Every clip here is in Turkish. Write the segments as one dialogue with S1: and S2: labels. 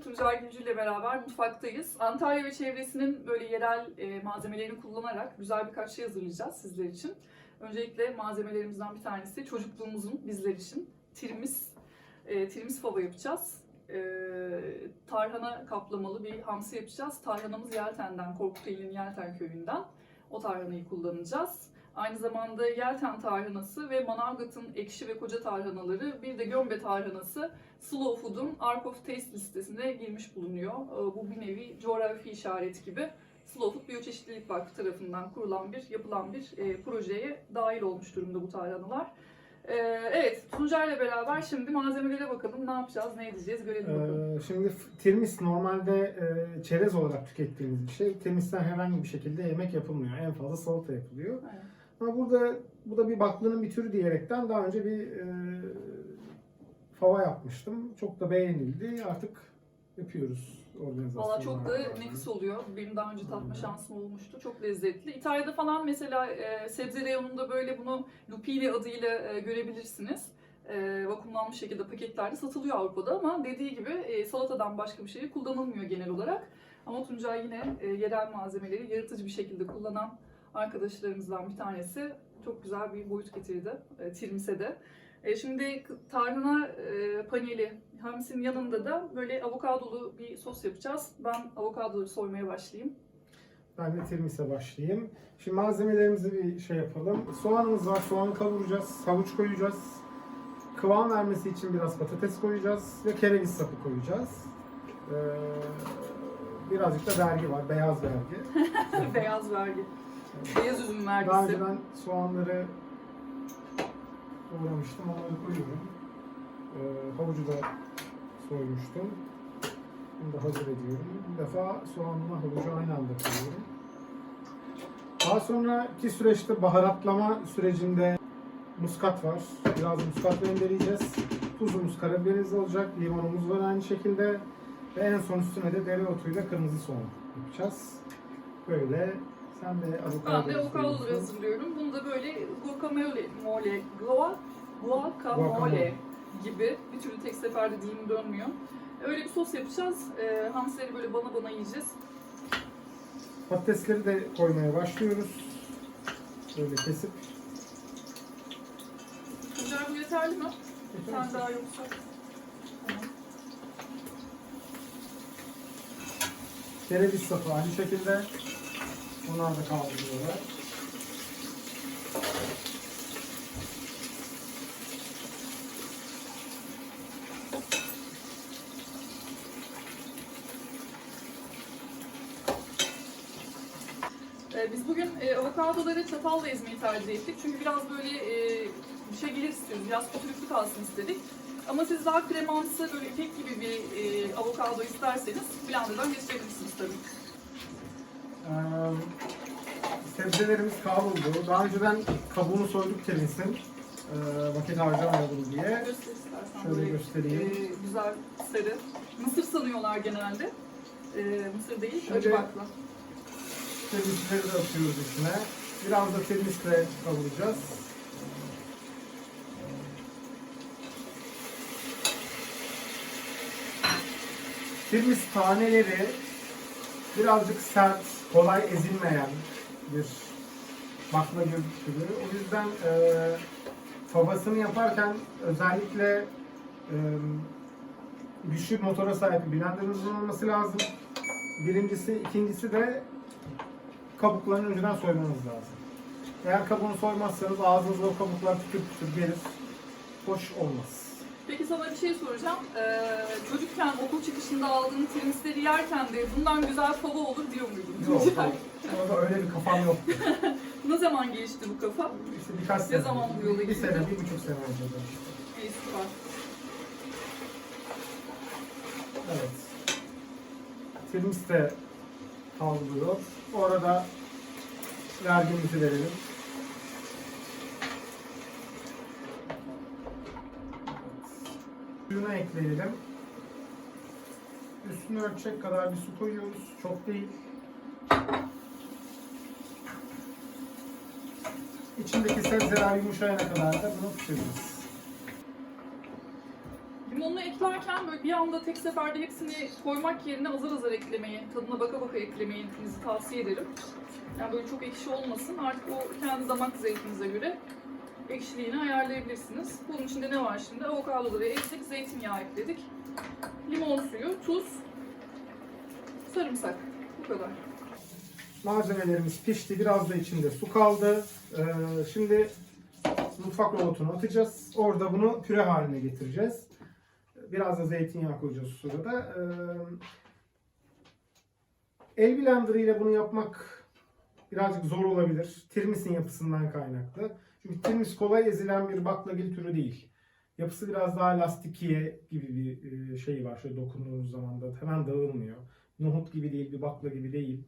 S1: için Tuncay Gülcü ile beraber mutfaktayız. Antalya ve çevresinin böyle yerel e, malzemelerini kullanarak güzel birkaç şey hazırlayacağız sizler için. Öncelikle malzemelerimizden bir tanesi çocukluğumuzun bizler için tirmis, e, tirmis fava yapacağız. E, tarhana kaplamalı bir hamsi yapacağız. Tarhanamız Yelten'den, Korkuteli'nin Yelten köyünden. O tarhanayı kullanacağız. Aynı zamanda Yelten tarhanası ve Manavgat'ın ekşi ve koca tarhanaları, bir de Gömbe tarhanası Slow Food'un Ark of Taste listesine girmiş bulunuyor. Ee, Bu bir nevi coğrafi işaret gibi. Slow Food Biyoçeşitlilik Vakfı tarafından kurulan bir, yapılan bir e, projeye dahil olmuş durumda bu tarhanalar. Ee, evet, Tuncay'la beraber şimdi malzemelere bakalım. Ne yapacağız, ne edeceğiz görelim bakalım.
S2: Ee, şimdi tirmis normalde e, çerez olarak tükettiğimiz bir şey. Tirmisten herhangi bir şekilde yemek yapılmıyor. En fazla salata yapılıyor.
S1: Evet.
S2: Ama burada bu da bir baklının bir türü diyerekten daha önce bir e, fava yapmıştım. Çok da beğenildi. Artık yapıyoruz organizasyonu.
S1: Valla çok da nefis oluyor. Benim daha önce tatma şansım olmuştu. Çok lezzetli. İtalya'da falan mesela e, sebze reyonunda böyle bunu lupini adıyla e, görebilirsiniz. E, vakumlanmış şekilde paketlerde satılıyor Avrupa'da ama dediği gibi e, salatadan başka bir şey kullanılmıyor genel olarak. Ama Tuncay yine e, yerel malzemeleri yaratıcı bir şekilde kullanan arkadaşlarımızdan bir tanesi. Çok güzel bir boyut getirdi e, tirmise de. E, şimdi tarhana e, paneli hamsinin yanında da böyle avokadolu bir sos yapacağız. Ben avokadoları soymaya başlayayım.
S2: Ben de tirmise başlayayım. Şimdi malzemelerimizi bir şey yapalım. Soğanımız var. Soğanı kavuracağız. Havuç koyacağız. Kıvam vermesi için biraz patates koyacağız. Ve kereviz sapı koyacağız. Ee, birazcık da vergi var. Beyaz vergi.
S1: Beyaz vergi. Beyaz üzüm
S2: Daha
S1: vergisi.
S2: önceden soğanları doğramıştım. Onları koyuyorum. Ee, havucu da soymuştum. Bunu da hazır ediyorum. Bir defa soğanla havucu aynı anda koyuyorum. Daha sonraki süreçte baharatlama sürecinde muskat var. Biraz muskat rendeleyeceğiz. Tuzumuz, karabiberimiz olacak. Limonumuz var aynı şekilde. Ve en son üstüne de dereotuyla kırmızı soğan yapacağız. Böyle sen de avokado
S1: Ben de avokadoları hazırlıyorum. Bunu da böyle guacamole, mole, gua, guacamole gibi bir türlü tek seferde dilim dönmüyor. Öyle bir sos yapacağız. E, hamsileri böyle bana bana yiyeceğiz.
S2: Patatesleri de koymaya başlıyoruz. Böyle kesip.
S1: Tuncay bu yeterli mi? Sen daha yoksa. Tamam.
S2: Kereviz sapı aynı şekilde. Onlar da kavruluyorlar.
S1: Ee, Biz bugün e, avokadoları çatalla ezmeyi tercih ettik. Çünkü biraz böyle e, dişe gelir istiyoruz. Biraz kötülüklü kalsın istedik. Ama siz daha kremamsı, böyle ipek gibi bir e, avokado isterseniz blenderdan geçirebilirsiniz tabii.
S2: Ee, sebzelerimiz kavruldu. Daha önceden kabuğunu soyduk temisin. Ee, vakit harcamayalım diye. Şöyle göstereyim.
S1: e, güzel sarı. Mısır sanıyorlar genelde. E, mısır değil,
S2: Şöyle-
S1: acı bakla.
S2: Temizleri de atıyoruz içine. Biraz da temizle kavuracağız. Tirmis taneleri birazcık sert, kolay ezilmeyen bir bakla türü. O yüzden e, favasını yaparken özellikle e, güçlü motora sahip bir blenderınızın olması lazım. Birincisi, ikincisi de kabuklarını önceden soymanız lazım. Eğer kabuğunu soymazsanız ağzınızda o kabuklar pütür pütür gelir. Hoş olmaz.
S1: Peki sana bir şey soracağım. Ee, çocukken okul çıkışında aldığın tirisleri yerken de bundan güzel fava olur diyor muydun?
S2: Yok, orada öyle bir kafam yok.
S1: ne zaman gelişti bu kafa?
S2: İşte birkaç
S1: Ne
S2: sene.
S1: zaman bu yola
S2: Bir
S1: girdin?
S2: sene, bir buçuk sene önce.
S1: İyi süper.
S2: Evet. De kavruluyor. O arada vergimizi verelim. Suyunu ekleyelim. Üstünü ölçecek kadar bir su koyuyoruz. Çok değil. İçindeki sebzeler yumuşayana kadar da bunu pişireceğiz.
S1: Limonunu eklerken böyle bir anda tek seferde hepsini koymak yerine azar azar eklemeyi, tadına baka baka eklemeyi hepinizi tavsiye ederim. Yani böyle çok ekşi olmasın. Artık o kendi damak zevkinize göre ekşiliğini ayarlayabilirsiniz. Bunun içinde ne var şimdi? Avokadoları ekledik, zeytinyağı ekledik. Limon suyu, tuz, sarımsak. Bu kadar.
S2: Malzemelerimiz pişti. Biraz da içinde su kaldı. Ee, şimdi mutfak robotuna atacağız. Orada bunu püre haline getireceğiz. Biraz da zeytinyağı koyacağız sırada. Ee, el blender ile bunu yapmak birazcık zor olabilir. Tirmis'in yapısından kaynaklı. Çünkü tirmis kolay ezilen bir baklagil türü değil. Yapısı biraz daha lastikiye gibi bir e, şey var. Şöyle dokunduğunuz zaman da hemen dağılmıyor. Nohut gibi değil, bir bakla gibi değil.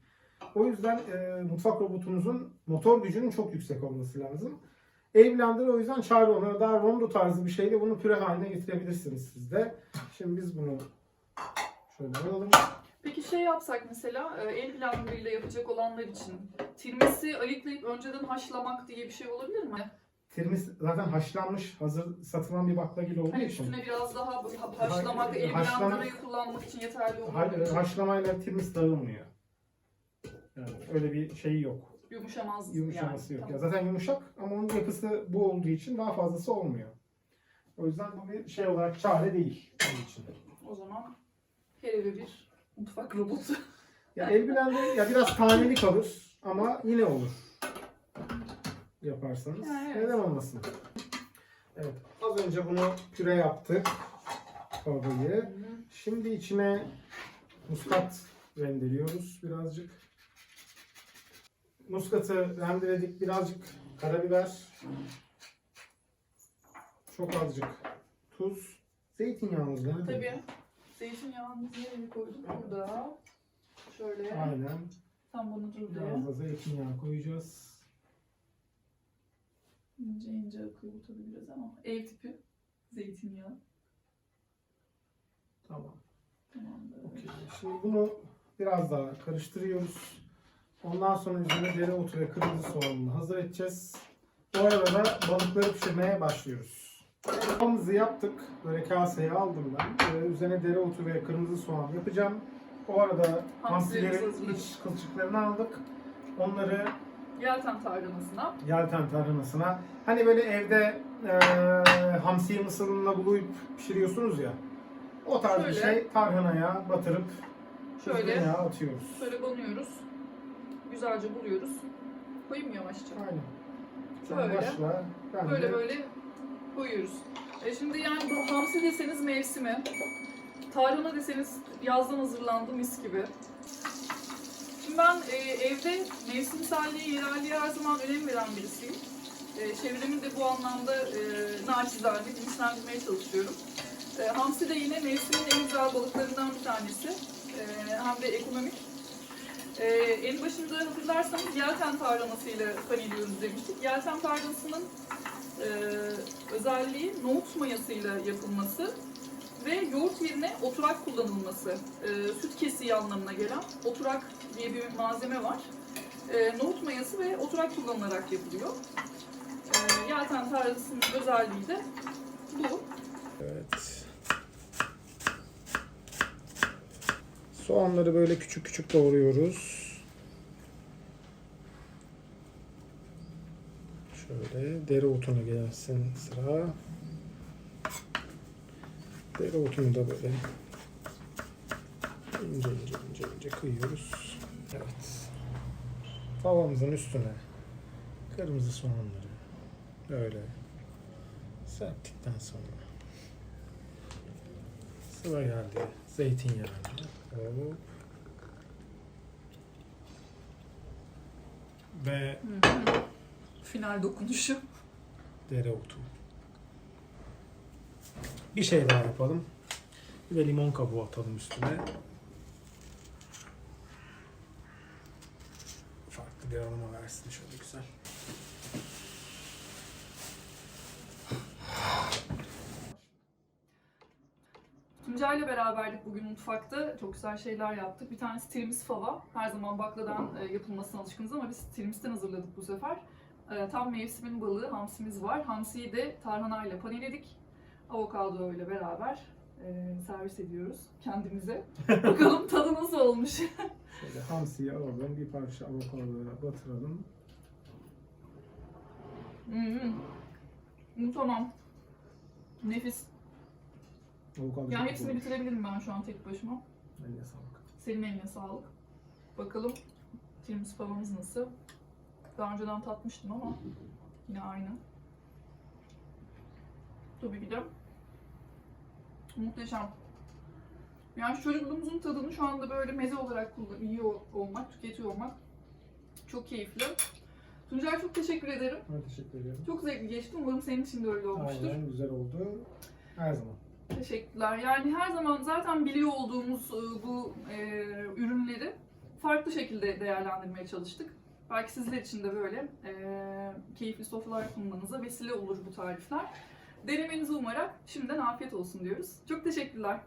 S2: O yüzden e, mutfak robotunuzun motor gücünün çok yüksek olması lazım. El blender o yüzden çare olmuyor. Daha rondo tarzı bir şeyle bunu püre haline getirebilirsiniz siz de. Şimdi biz bunu şöyle alalım.
S1: Peki şey yapsak mesela e, el blenderıyla yapacak olanlar için tirmisi ayıklayıp önceden haşlamak diye bir şey olabilir mi?
S2: Tirmis zaten haşlanmış, hazır satılan bir baklagil olduğu
S1: Hani
S2: için.
S1: üstüne biraz daha bu- ha- haşlamak,
S2: Hayır,
S1: el blenderıyı kullanmak için yeterli olur.
S2: haşlamayla tirmis dağılmıyor. Yani öyle bir şeyi yok.
S1: Yumuşamaz
S2: Yumuşaması
S1: yani.
S2: yok. Ya
S1: Tamam.
S2: zaten yumuşak ama onun yapısı bu olduğu için daha fazlası olmuyor. O yüzden bu bir şey olarak çare değil onun için.
S1: O zaman her eve bir mutfak robotu.
S2: Ya el blender ya biraz taneli kalır ama yine olur. Yaparsanız.
S1: Yani evet.
S2: Neden olmasın? Evet. Az önce bunu püre yaptık. Babayı. Şimdi içine muskat rendeliyoruz birazcık. Muskatı rendeledik. Birazcık karabiber. Çok azıcık tuz. Zeytinyağımız nerede?
S1: Tabii. Zeytinyağımızı nereye koyduk? Burada. Şöyle.
S2: Aynen.
S1: Tam bunu dur.
S2: Biraz da zeytinyağı koyacağız.
S1: İnce ince akıyor bu tabii biraz ama ev tipi zeytinyağı.
S2: Tamam.
S1: Tamamdır.
S2: Okey. Şimdi bunu biraz daha karıştırıyoruz. Ondan sonra üzerine dereotu ve kırmızı soğanını hazır edeceğiz. Bu arada da balıkları pişirmeye başlıyoruz. Kafamızı yaptık. Böyle kaseye aldım ben. Ee, üzerine dereotu ve kırmızı soğan yapacağım. O arada hamsilerin iç kılçıklarını aldık. Onları
S1: Yelten tarhanasına.
S2: yelten tarhanasına. Hani böyle evde eee hamsiyi mısır ununa bulayıp pişiriyorsunuz ya. O tarz bir
S1: Şöyle.
S2: şey tarhanaya batırıp
S1: Şöyle.
S2: Şöyle. atıyoruz.
S1: Şöyle banıyoruz. Güzelce buluyoruz. Koyayım mı yavaşça?
S2: Aynen. Sen
S1: Böyle.
S2: başla. Ben
S1: Böyle
S2: de
S1: böyle koyuyoruz. E şimdi yani bu hamsi deseniz mevsimi, tarhana deseniz yazdan hazırlandı mis gibi. Şimdi ben e, evde mevsimselliğe, yerelliğe her zaman önem veren birisiyim. E, çevremi de bu anlamda e, naçizane bilinçlendirmeye çalışıyorum. E, hamsi de yine mevsimin en güzel balıklarından bir tanesi. E, hem de ekonomik. E, en başında hatırlarsanız yelten tarhanasıyla paneliyoruz demiştik. Yelten tarhanasının e, özelliği nohut mayasıyla yapılması ve yoğurt yerine oturak kullanılması. E, süt kesiği anlamına gelen oturak diye bir malzeme var. E, nohut mayası ve oturak kullanılarak yapılıyor. E, yelten tarhanasının özelliği de bu.
S2: Evet. Soğanları böyle küçük küçük doğruyoruz. Şöyle dereotuna gelsin sıra. Dereotunu da böyle ince ince ince ince kıyıyoruz. Evet. Tavamızın üstüne kırmızı soğanları böyle serptikten sonra sıra geldi zeytinyağına. Hop. Ve
S1: Final dokunuşu.
S2: dereotu. Bir şey daha yapalım. Bir de limon kabuğu atalım üstüne. Farklı bir aroma versin şöyle güzel.
S1: Tuncay ile beraberdik bugün mutfakta. Çok güzel şeyler yaptık. Bir tanesi tirmis fava. Her zaman bakladan e, yapılmasına alışkınız ama biz tirmisten hazırladık bu sefer. E, Tam mevsimin balığı hamsimiz var. Hamsiyi de tarhanayla paneledik. Avokado ile beraber e, servis ediyoruz kendimize. Bakalım tadı nasıl olmuş.
S2: Şöyle hamsiyi alalım, bir parça avokado batıralım.
S1: Hmm. Hmm, tamam. Nefis.
S2: Avokado
S1: Yani hepsini
S2: güzel.
S1: bitirebilirim ben şu an tek başıma.
S2: Eline sağlık.
S1: Senin eline sağlık. Bakalım tiramisu favamız nasıl? Daha önceden tatmıştım ama yine aynı. Tabii ki de muhteşem. Yani çocukluğumuzun tadını şu anda böyle meze olarak kullan- yiyor olmak, tüketiyor olmak çok keyifli. Tuncay çok teşekkür ederim.
S2: Ben teşekkür ederim.
S1: Çok zevkli geçti. Umarım senin için de öyle olmuştur.
S2: Aynen güzel oldu. Her zaman.
S1: Teşekkürler. Yani her zaman zaten biliyor olduğumuz e, bu e, ürünleri farklı şekilde değerlendirmeye çalıştık. Belki sizler için de böyle e, keyifli sofralar sunmanıza vesile olur bu tarifler. Denemenizi umarak şimdiden afiyet olsun diyoruz. Çok teşekkürler.